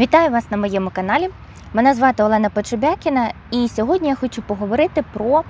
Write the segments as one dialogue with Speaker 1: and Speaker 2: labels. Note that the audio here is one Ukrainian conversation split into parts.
Speaker 1: Вітаю вас на моєму каналі. Мене звати Олена Почебякіна, і сьогодні я хочу поговорити про,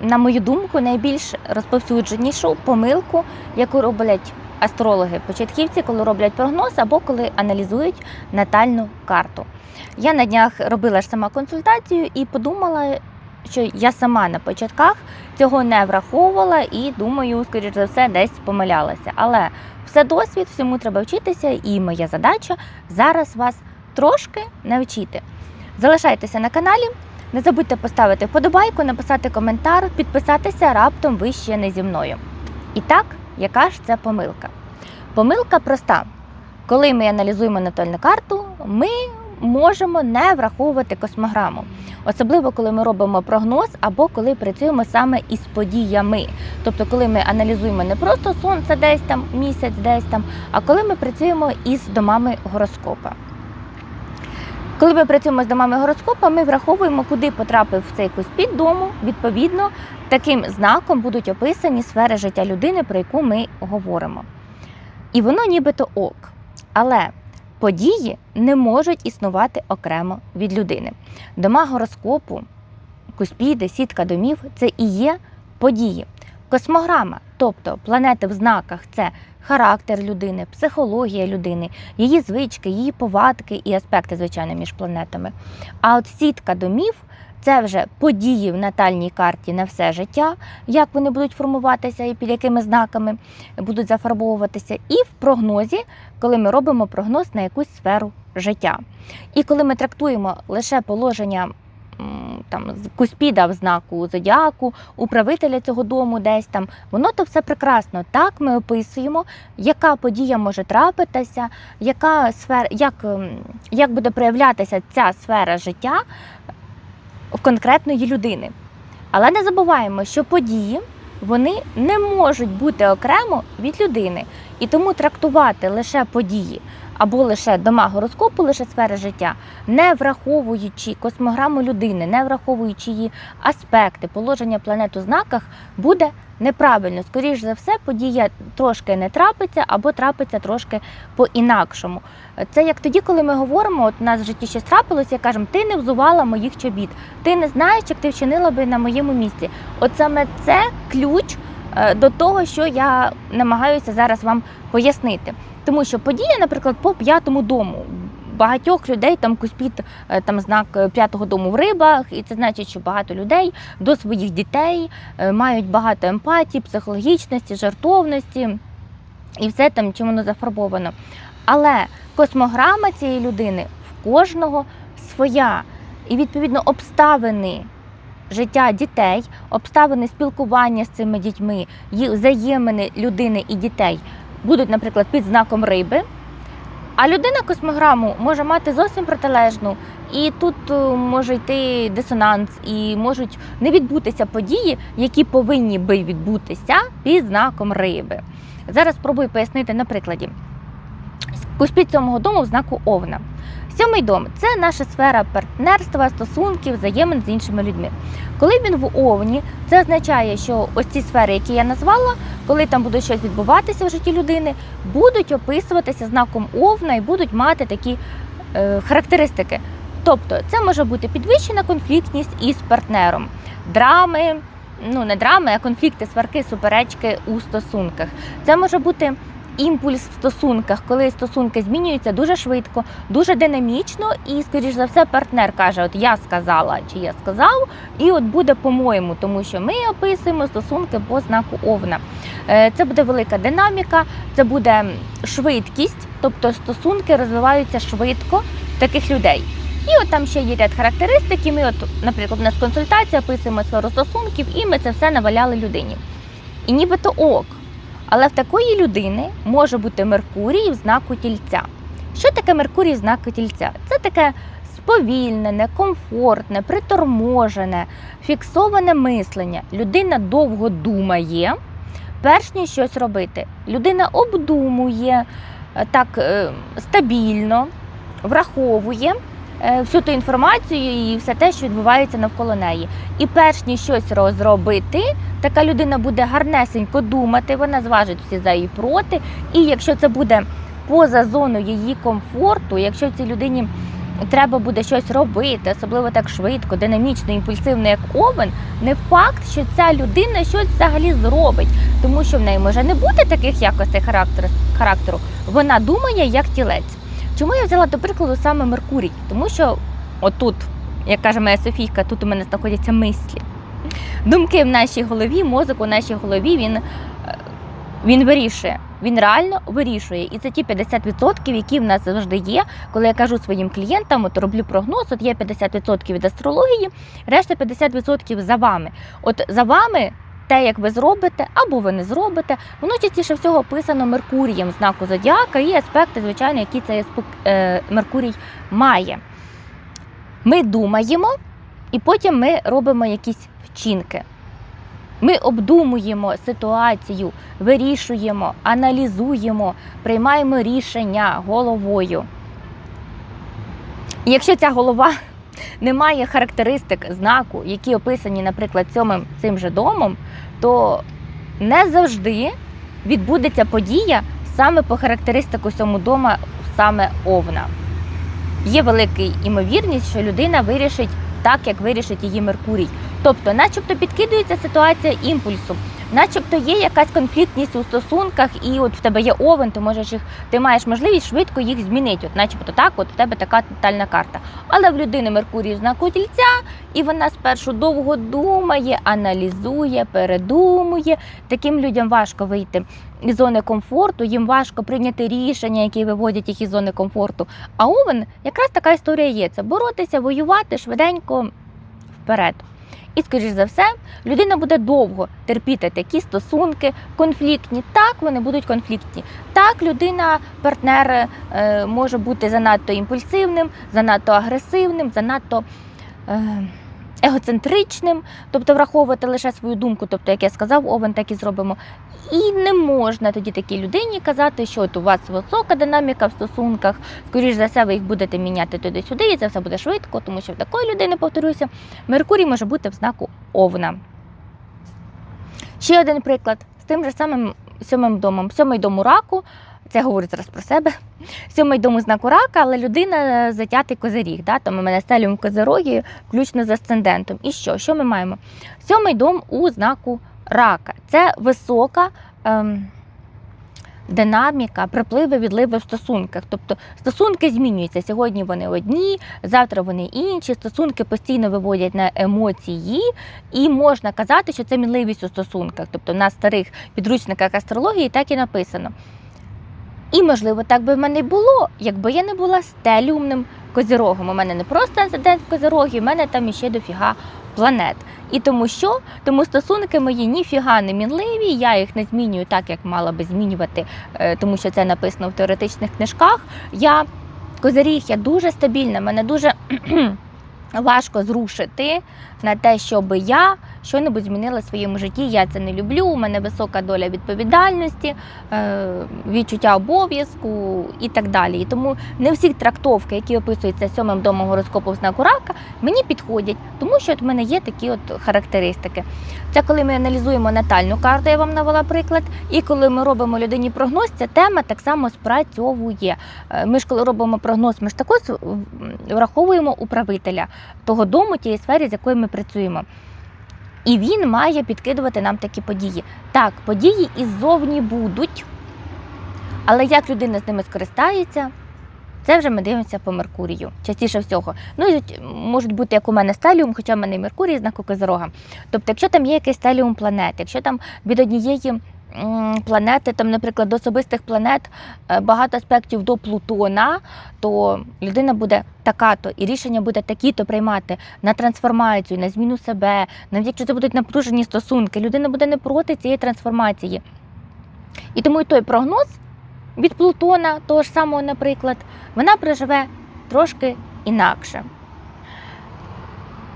Speaker 1: на мою думку, найбільш розповсюдженішу помилку, яку роблять астрологи-початківці, коли роблять прогноз або коли аналізують натальну карту. Я на днях робила ж сама консультацію і подумала, що я сама на початках цього не враховувала і думаю, скоріш за все, десь помилялася. Але все досвід, всьому треба вчитися, і моя задача зараз вас трошки навчити. Залишайтеся на каналі, не забудьте поставити вподобайку, написати коментар, підписатися раптом ви ще не зі мною. І так, яка ж це помилка? Помилка проста. Коли ми аналізуємо натальну карту, ми можемо не враховувати космограму, особливо коли ми робимо прогноз або коли працюємо саме із подіями. Тобто, коли ми аналізуємо не просто сонце десь там, місяць десь там, а коли ми працюємо із домами гороскопа. Коли ми працюємо з домами гороскопа, ми враховуємо, куди потрапив цей куспід дому. Відповідно, таким знаком будуть описані сфери життя людини, про яку ми говоримо. І воно нібито ок. Але події не можуть існувати окремо від людини. Дома гороскопу, куспіди, сітка домів це і є події. Космограма, тобто планети в знаках, це характер людини, психологія людини, її звички, її повадки і аспекти, звичайно, між планетами. А от сітка домів це вже події в натальній карті на все життя, як вони будуть формуватися і під якими знаками будуть зафарбовуватися, і в прогнозі, коли ми робимо прогноз на якусь сферу життя. І коли ми трактуємо лише положення там куспіда в знаку зодіаку, управителя цього дому десь там, воно то все прекрасно. Так ми описуємо, яка подія може трапитися, яка сфера, як, ем, як буде проявлятися ця сфера життя конкретної людини. Але не забуваємо, що події вони не можуть бути окремо від людини. І тому трактувати лише події або лише дома гороскопу, лише сфери життя, не враховуючи космограму людини, не враховуючи її аспекти, положення планет у знаках, буде неправильно. Скоріш за все, подія трошки не трапиться або трапиться трошки по-інакшому. Це як тоді, коли ми говоримо, от у нас в житті щось трапилося, і кажемо, ти не взувала моїх чобіт, ти не знаєш, як ти вчинила би на моєму місці. От саме це ключ е, до того, що я намагаюся зараз вам пояснити. Тому що подія, наприклад, по п'ятому дому. Багатьох людей там куспіт е, там знак е, п'ятого дому в рибах, і це значить, що багато людей до своїх дітей е, мають багато емпатії, психологічності, жартовності, і все там чим воно зафарбовано. Але космограма цієї людини в кожного своя. І відповідно обставини життя дітей, обставини спілкування з цими дітьми, взаємини людини і дітей будуть, наприклад, під знаком риби. А людина космограму може мати зовсім протилежну, і тут е, може йти дисонанс, і можуть не відбутися події, які повинні би відбутися під знаком риби. Зараз спробую пояснити на прикладі. Куспід цьому дому в знаку Овна. Сьомий дом це наша сфера партнерства, стосунків, взаємин з іншими людьми. Коли він в Овні, це означає, що ось ці сфери, які я назвала, коли там буде щось відбуватися в житті людини, будуть описуватися знаком Овна і будуть мати такі е, характеристики. Тобто, це може бути підвищена конфліктність із партнером, драми, ну не драми, а конфлікти, сварки, суперечки у стосунках. Це може бути імпульс в стосунках, коли стосунки змінюються дуже швидко, дуже динамічно, і, скоріш за все, партнер каже: От я сказала чи я сказав, і от буде по-моєму, тому що ми описуємо стосунки по знаку Овна. Е, Це буде велика динаміка, це буде швидкість, тобто стосунки розвиваються швидко в таких людей. І от там ще є ряд характеристик, і ми, от, наприклад, у нас консультація, описуємо сферу стосунків, і ми це все наваляли людині. І нібито ок. Але в такої людини може бути Меркурій в знаку тільця. Що таке Меркурій в знаку тільця? Це таке сповільнене, комфортне, приторможене, фіксоване мислення. Людина довго думає, перш ніж щось робити. Людина обдумує е, так е, стабільно, враховує всю ту інформацію і все те, що відбувається навколо неї. І перш ніж щось розробити, така людина буде гарнесенько думати, вона зважить всі за і проти. І якщо це буде поза зоною її комфорту, якщо цій людині треба буде щось робити, особливо так швидко, динамічно, імпульсивно, як овен, не факт, що ця людина щось взагалі зробить, тому що в неї може не бути таких якостей характеру. Вона думає як тілець. Чому я взяла до прикладу саме Меркурій? Тому що отут, як каже моя Софійка, тут у мене знаходяться мислі. Думки в нашій голові, мозок у нашій голові, він, е, він вирішує. Він реально вирішує. І це ті 50%, які в нас завжди є. Коли я кажу своїм клієнтам, от роблю прогноз, от є 50% від астрології, решта 50% за вами. От за вами. Те, як ви зробите, або ви не зробите, воно частіше всього описано Меркурієм знаку Зодіака і аспекти, звичайно, які цей е, Меркурій має. Ми думаємо, і потім ми робимо якісь вчинки. Ми обдумуємо ситуацію, вирішуємо, аналізуємо, приймаємо рішення головою. І якщо ця голова не має характеристик знаку, які описані, наприклад, цьому цим же домом, то не завжди відбудеться подія саме по характеристику цьому дома, саме овна. Є велика імовірність, що людина вирішить так, як вирішить її Меркурій. Тобто, начебто підкидується ситуація імпульсом, начебто є якась конфліктність у стосунках, і от в тебе є овен, ти можеш їх, ти маєш можливість швидко їх змінити. От, начебто так, от в тебе така тотальна карта. Але в людини Меркурій знаку тільця, і вона спершу довго думає, аналізує, передумує. Таким людям важко вийти із зони комфорту, їм важко прийняти рішення, які виводять їх із зони комфорту. А овен якраз така історія є: це боротися, воювати швиденько вперед. І, скоріш за все, людина буде довго терпіти такі стосунки, конфліктні. Так, вони будуть конфліктні. Так, людина, партнер е, може бути занадто імпульсивним, занадто агресивним, занадто е, егоцентричним, тобто враховувати лише свою думку, тобто, як я сказав, овен, так і зробимо. І не можна тоді такій людині казати, що от у вас висока динаміка в стосунках, скоріш за все, ви їх будете міняти туди-сюди, і це все буде швидко, тому що в такої людини, повторюся, Меркурій може бути в знаку Овна. Ще один приклад з тим же самим сьомим домом. Сьомий дом у раку, це я говорю зараз про себе. Сьомий дом у знаку рака, але людина затятий козиріг. Да? Там у мене стелюм козироги, включно з асцендентом. І що? Що ми маємо? Сьомий дом у знаку рака. Це висока. Ем, Динаміка, припливи, відливи в стосунках. Тобто стосунки змінюються. Сьогодні вони одні, завтра вони інші. Стосунки постійно виводять на емоції, і можна казати, що це мінливість у стосунках. Тобто на старих підручниках астрології так і написано. І, можливо, так би в мене було, якби я не була стелюмним козирогом. У мене не просто асцендент в козирогі, у мене там іще дофіга планет. І тому що? Тому стосунки мої ніфіга не мінливі, я їх не змінюю так, як мала би змінювати, е, тому що це написано в теоретичних книжках. Я козиріг, я дуже стабільна, мене дуже важко зрушити на те, щоб я що-небудь змінила в своєму житті. Я це не люблю. У мене висока доля відповідальності, е, відчуття обов'язку і так далі. І тому не всі трактовки, які описуються сьомим домом гороскопу в знаку рака, мені підходять, тому що от в мене є такі от характеристики. Це коли ми аналізуємо натальну карту, я вам навела приклад, і коли ми робимо людині прогноз, ця тема так само спрацьовує. Е, Ми ж коли робимо прогноз, ми ж також враховуємо управителя того дому, тієї сфері, з якою ми працюємо. І він має підкидувати нам такі події. Так, події іззовні будуть, але як людина з ними скористається, це вже ми дивимося по Меркурію, частіше всього. Ну і можуть бути, як у мене стеліум, хоча в мене і Меркурій знаку Козирога. Тобто, якщо там є якийсь стеліум планет, якщо там від однієї планети, там, наприклад, до особистих планет е, багато аспектів до Плутона, то людина буде така-то, і рішення буде такі-то приймати на трансформацію, на зміну себе, навіть якщо це будуть напружені стосунки, людина буде не проти цієї трансформації. І тому і той прогноз від Плутона, того ж самого, наприклад, вона проживе трошки інакше.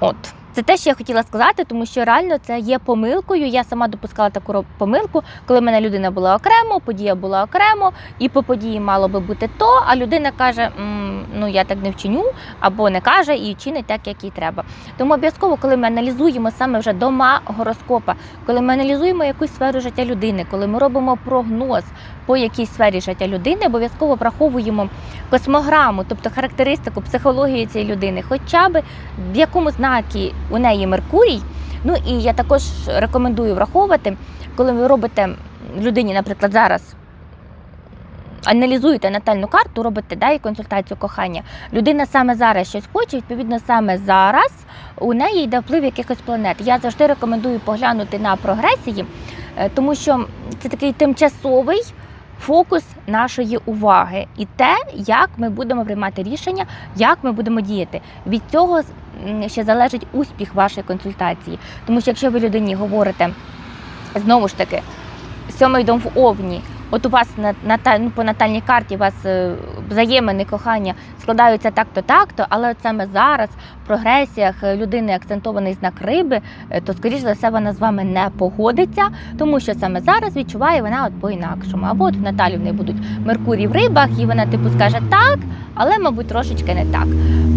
Speaker 1: От. Це те, що я хотіла сказати, тому що реально це є помилкою. Я сама допускала таку помилку, коли в мене людина була окремо, подія була окремо, і по події мало би бути то, а людина каже: «М, ну я так не вчиню, або не каже і чинить так, як їй треба. Тому обов'язково, коли ми аналізуємо саме вже дома гороскопа, коли ми аналізуємо якусь сферу життя людини, коли ми робимо прогноз по якійсь сфері життя людини, обов'язково враховуємо космограму, тобто характеристику психології цієї людини, хоча б в якому знакі у неї Меркурій. Ну і я також рекомендую враховувати, коли ви робите людині, наприклад, зараз. Аналізуєте натальну карту, робите да, і консультацію кохання. Людина саме зараз щось хоче, відповідно, саме зараз у неї йде вплив якихось планет. Я завжди рекомендую поглянути на прогресії, е, тому що це такий тимчасовий фокус нашої уваги і те, як ми будемо приймати рішення, як ми будемо діяти. Від цього ще залежить успіх вашої консультації. Тому що якщо ви людині говорите знову ж таки, сьомий дом в Овні. От у вас на, на, ну, по натальній карті у вас е, взаємини кохання складаються так-то, так-то, але от саме зараз в прогресіях е, людини акцентований знак риби, е, то скоріш за все вона з вами не погодиться, тому що саме зараз відчуває вона от по-інакшому. Або от в Наталі в неї будуть Меркурій в рибах, і вона типу скаже так, але, мабуть, трошечки не так.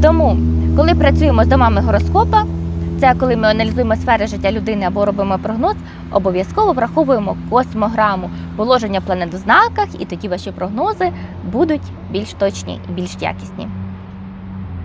Speaker 1: Тому, коли працюємо з домами гороскопа, це коли ми аналізуємо сфери життя людини або робимо прогноз, обов'язково враховуємо космограму, положення планет в знаках, і тоді ваші прогнози будуть більш точні і більш якісні.